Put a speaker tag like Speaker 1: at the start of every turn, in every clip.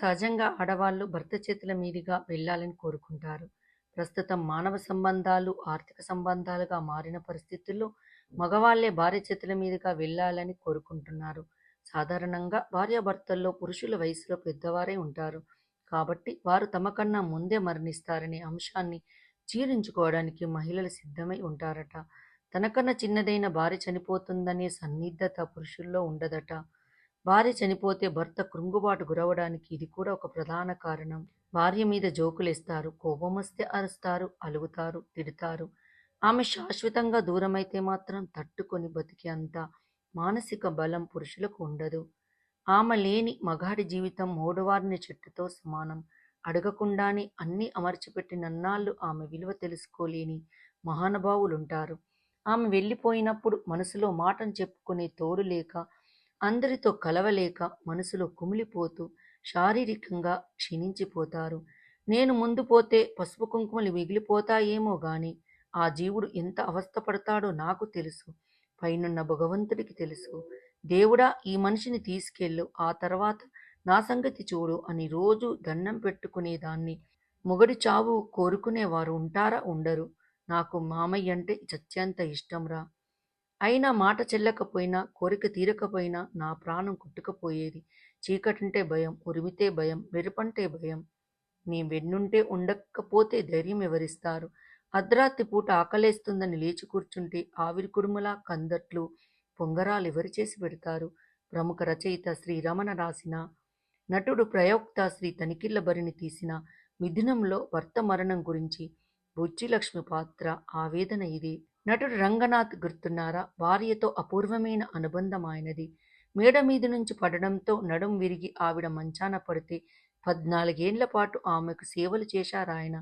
Speaker 1: సహజంగా ఆడవాళ్ళు భర్త చేతుల మీదుగా వెళ్ళాలని కోరుకుంటారు. ప్రస్తుతం మానవ సంబంధాలు ఆర్థిక సంబంధాలుగా మారిన పరిస్థితుల్లో మగవాళ్ళే భార్య చేతుల మీదుగా వెళ్ళాలని కోరుకుంటున్నారు. సాధారణంగా భార్యాభర్తల్లో పురుషుల వయసులో పెద్దవారే ఉంటారు. కాబట్టి వారు తమకన్నా ముందే మరణిస్తారనే అంశాన్ని జీర్ణించుకోవడానికి మహిళలు సిద్ధమై ఉంటారట. తనకన్నా చిన్నదైన భార్య చనిపోతుందనే సన్నిద్ధత పురుషుల్లో ఉండదట. భార్య చనిపోతే భర్త కృంగుబాటు గురవడానికి ఇది కూడా ఒక ప్రధాన కారణం. భార్య మీద జోకులేస్తారు. కోపమొస్తే అరుస్తారు, అలుగుతారు, తిడతారు. ఆమె శాశ్వతంగా దూరమైతే మాత్రం తట్టుకొని బతికే అంత మానసిక బలం పురుషులకు ఉండదు. ఆమె లేని మగాడి జీవితం మూడవారిని చెట్టుతో సమానం. అడగకుండానే అన్నీ అమర్చిపెట్టినన్నాళ్ళు ఆమె విలువ తెలుసుకోలేని మహానుభావులుంటారు. ఆమె వెళ్ళిపోయినప్పుడు మనసులో మాటను చెప్పుకునే తోడు లేక, అందరితో కలవలేక మనసులో కుమిలిపోతూ శారీరకంగా క్షీణించిపోతారు. నేను ముందు పోతే పసుపు కుంకుమలు మిగిలిపోతాయేమో గాని ఆ జీవుడు ఎంత అవస్థపడతాడో నాకు తెలుసు. పైనున్న భగవంతుడికి తెలుసు. దేవుడా ఈ మనిషిని తీసుకెళ్ళు. ఆ తర్వాత నా సంగతి చూడు అని రోజు దండం పెట్టుకునేదాన్ని. మొగడి చావు కోరుకునేవారు ఉంటారా ఉండరు. నాకు మామయ్య అంటే చచ్చేంత ఇష్టంరా. అయినా మాట చెల్లకపోయినా, కోరిక తీరకపోయినా నా ప్రాణం కుట్టుకపోయేది చీకటింటే భయం, ఉరిమితే భయం, మెరుపంటే భయం. నీ వెన్నుంటే ఉండకపోతే ధైర్యం ఎవరిస్తారు? అర్ధరాత్రి పూట ఆకలేస్తుందని లేచి కూర్చుంటే ఆవిరి కుడుములా కందట్లు, పొంగరాలు ఎవరు చేసి పెడతారు? ప్రముఖ రచయిత శ్రీ రమణ రాసిన, నటుడు ప్రయోక్త శ్రీ తనిఖీళ్ళభరిణి తీసిన 'మిథునం'లో భర్త మరణం గురించి బుజ్జిలక్ష్మి పాత్ర ఆవేదన ఇది నటుడు రంగనాథ్ గుర్తున్నారా? భార్యతో అపూర్వమైన అనుబంధం ఆయనది. మేడ మీది నుంచి పడడంతో నడుం విరిగి ఆవిడ మంచాన పడితే పద్నాలుగేండ్ల పాటు ఆమెకు సేవలు చేశారాయన.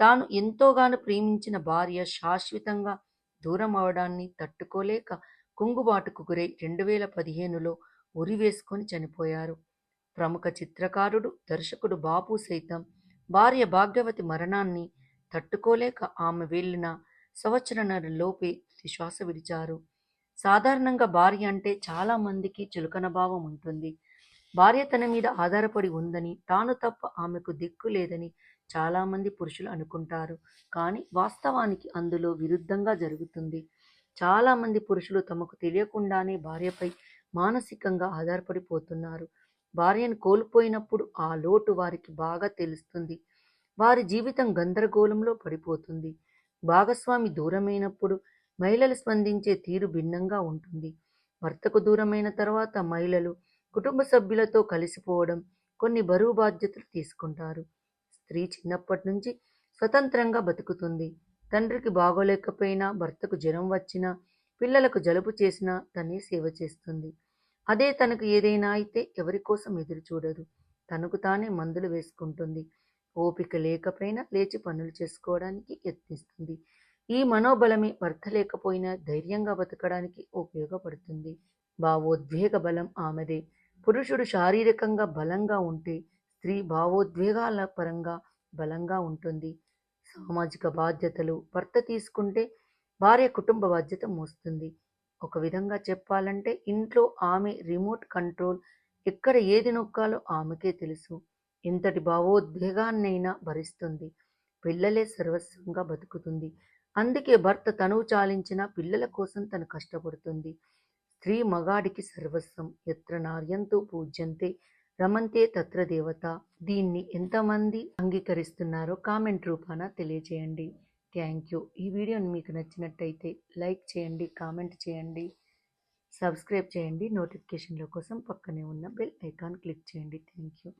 Speaker 1: తాను ఎంతోగానో ప్రేమించిన భార్య శాశ్వతంగా దూరం అవడాన్ని తట్టుకోలేక కుంగుబాటుకు గురై రెండు వేల పదిహేనులో ఉరి వేసుకొని చనిపోయారు. ప్రముఖ చిత్రకారుడు, దర్శకుడు బాపు సైతం భార్య భాగ్యవతి మరణాన్ని తట్టుకోలేక ఆమె వెళ్ళిన సంవత్సరన్నరలోపే శ్వాస విడిచారు. సాధారణంగా భార్య అంటే చాలా మందికి చులకన భావం ఉంటుంది. భార్య తన మీద ఆధారపడి ఉందని, తాను తప్ప ఆమెకు దిక్కు లేదని చాలామంది పురుషులు అనుకుంటారు. కానీ వాస్తవానికి అందులో విరుద్ధంగా జరుగుతుంది. చాలామంది పురుషులు తమకు తెలియకుండానే భార్యపై మానసికంగా ఆధారపడిపోతున్నారు. భార్యను కోల్పోయినప్పుడు ఆ లోటు వారికి బాగా తెలుస్తుంది. వారి జీవితం గందరగోళంలో పడిపోతుంది. భాగస్వామి దూరమైనప్పుడు మహిళలు స్పందించే తీరు భిన్నంగా ఉంటుంది. భర్తకు దూరమైన తర్వాత మహిళలు కుటుంబ సభ్యులతో కలిసిపోవడం, కొన్ని బరువు బాధ్యతలు తీసుకుంటారు. స్త్రీ చిన్నప్పటి నుంచి స్వతంత్రంగా బతుకుతుంది. తండ్రికి బాగోలేకపోయినా, భర్తకు జ్వరం వచ్చినా, పిల్లలకు జలుబు చేసినా తనే సేవ చేస్తుంది. అదే తనకు ఏదైనా అయితే ఎవరి కోసం ఎదురు చూడదు తనకు తానే మందులు వేసుకుంటుంది. ఓపిక లేకపోయినా లేచి పనులు చేసుకోవడానికి యత్నిస్తుంది. ఈ మనోబలమే భర్త లేకపోయినా ధైర్యంగా బతకడానికి ఉపయోగపడుతుంది. భావోద్వేగ బలం ఆమెదే. పురుషుడు శారీరకంగా బలంగా ఉంటే స్త్రీ భావోద్వేగాల పరంగా బలంగా ఉంటుంది. సామాజిక బాధ్యతలు భర్త తీసుకుంటే భార్య కుటుంబ బాధ్యత మోస్తుంది. ఒక విధంగా చెప్పాలంటే ఇంట్లో ఆమె రిమోట్ కంట్రోల్. ఎక్కడ ఏది నొక్కాలో ఆమెకే తెలుసు. ఎంతటి భావోద్వేగాన్నైనా భరిస్తుంది. పిల్లలే సర్వస్వంగా బతుకుతుంది. అందుకే భర్త తనువు చాలించిన పిల్లల కోసం తను కష్టపడుతుంది. స్త్రీ మగాడికి సర్వస్వం. ఎత్ర నార్యంతో పూజ్యంతే రమంతే తత్ర దేవత దీన్ని ఎంతమంది అంగీకరిస్తున్నారో కామెంట్ రూపాన తెలియజేయండి. థ్యాంక్ యూ ఈ వీడియోని మీకు నచ్చినట్టయితే లైక్ చేయండి, కామెంట్ చేయండి, సబ్స్క్రైబ్ చేయండి. నోటిఫికేషన్ల కోసం పక్కనే ఉన్న బెల్ ఐకాన్ క్లిక్ చేయండి. Thank you